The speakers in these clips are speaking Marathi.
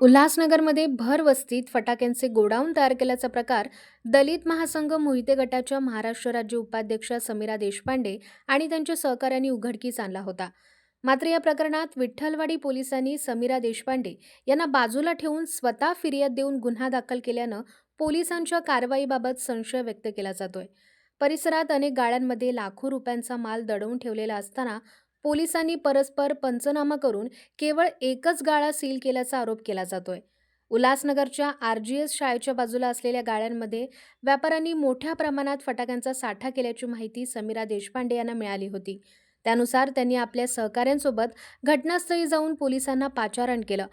उल्हासनगरमध्ये भर वस्तीत फटाक्यांचे गोडाऊन तयार केल्याचा प्रकार दलित महासंघ मोहिते गटाच्या महाराष्ट्र राज्य उपाध्यक्ष समीरा देशपांडे आणि त्यांच्या सहकाऱ्यांनी उघडकीस आणला होता. मात्र या प्रकरणात विठ्ठलवाडी पोलिसांनी समीरा देशपांडे यांना बाजूला ठेवून स्वतः फिर्याद देऊन गुन्हा दाखल केल्यानं पोलिसांच्या कारवाईबाबत संशय व्यक्त केला जातोय. परिसरात अनेक गाळ्यांमध्ये लाखो रुपयांचा माल दडवून ठेवलेला असताना पोलिसांनी परस्पर पंचनामा करून केवळ एकच गाळा सील केल्याचा आरोप केला जातोय. उल्हासनगरच्या आर जी एस शाळेच्या बाजूला असलेल्या गाळ्यांमध्ये व्यापाऱ्यांनी मोठ्या प्रमाणात फटाक्यांचा साठा केल्याची माहिती समीरा देशपांडे यांना मिळाली होती. त्यानुसार त्यांनी आपल्या सहकाऱ्यांसोबत घटनास्थळी जाऊन पोलिसांना पाचारण केलं.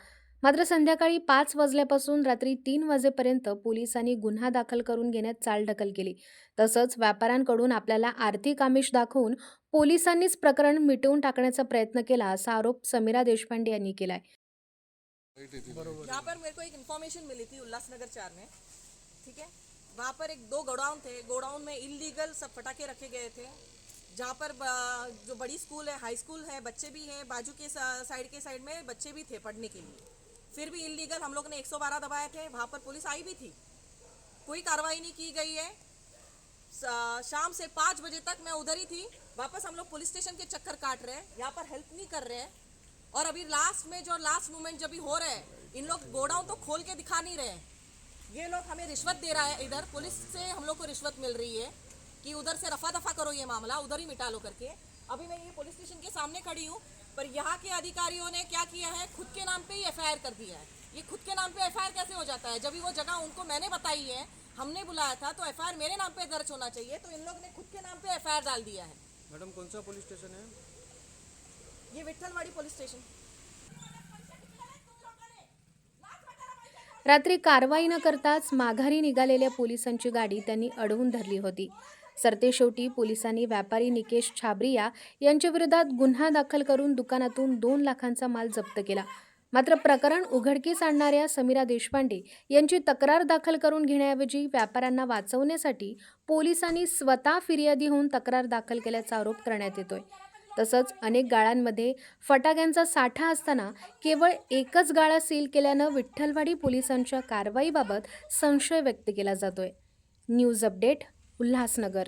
मात्र संध्याकाळी पाच वाजल्यापासून रात्री तीन वाजेपर्यंत पोलिसांनी गुन्हा दाखल करून घेण्यात चालढकल केली. तसंच व्यापाऱ्यांकडून आपल्याला आर्थिक आमिष दाखवून पोलिसांनीच प्रकरण मिटवून टाकण्याचा प्रयत्न केला असा आरोप समीरा देशपांडे यांनी केलाय. यहाँ पर मेरे को एक इन्फॉर्मेशन मिली थी उल्लासनगर चार में ठीक है? वहाँ पर एक दो गोडाउन थे गोडाउन में इलीगल सब फटाके रखे गए थे। जहाँ पर ब- जो बड़ी स्कूल है हाई स्कूल है बच्चे भी हैं बाजू के साइड के साइड में बच्चे भी थे पढ़ने के लिए। फिर भी इलीगल हम लोग ने 112 दबाए थे वहाँ पर पुलिस आई भी थी। कोई कार्रवाई नहीं की गई है। शाम से पाँच बजे तक मैं उधर ही थी। वापस हम लोग पुलिस स्टेशन के चक्कर काट रहे हैं। यहाँ पर हेल्प नहीं कर रहे हैं। और अभी लास्ट में जो लास्ट मोमेंट जब भी हो रहे हैं, इन लोग गोडाउन तो खोल के दिखा नहीं रहे हैं। ये लोग हमें रिश्वत दे रहा है इधर। पुलिस से हम लोग को रिश्वत मिल रही है कि उधर से रफा दफ़ा करो ये मामला, उधर ही मिटा लो करके। अभी मैं ये पुलिस स्टेशन के सामने खड़ी हूँ, पर यहाँ के अधिकारियों ने क्या किया है? खुद के नाम पे ही एफआईआर कर दिया है। ये खुद के नाम पे एफ़ कैसे हो जाता है? जब वो जगह उनको मैंने बताई है हमने बुलाया था तो एफ मेरे नाम पे दर्ज होना चाहिए तो इन लोग ने खुद के नाम पे एफ डाल दिया है। मैडम कौन सा पुलिस स्टेशन है? ये विठ्ठलवाड़ी पुलिस स्टेशन। रात्री कारवाई न करताच माघारी निघालेल्या पोलिसांची गाडी त्यांनी अडवून धरली होती. सरतेशेवटी पोलिसांनी व्यापारी निकेश छाबरिया यांच्या विरोधात गुन्हा दाखल करून दुकानातून दोन लाखांचा माल जप्त केला. मात्र प्रकरण उघडकीस आणणाऱ्या समीरा देशपांडे यांची तक्रार दाखल करून घेण्याऐवजी व्यापाऱ्यांना वाचवण्यासाठी पोलिसांनी स्वतः फिर्यादी होऊन तक्रार दाखल केल्याचा आरोप करण्यात येतोय. तसंच अनेक गाळ्यांमध्ये फटाक्यांचा साठा असताना केवळ एकच गाळा सील केल्यानं विठ्ठलवाडी पोलिसांच्या कारवाईबाबत संशय व्यक्त केला जातोय. News update Ulhasnagar.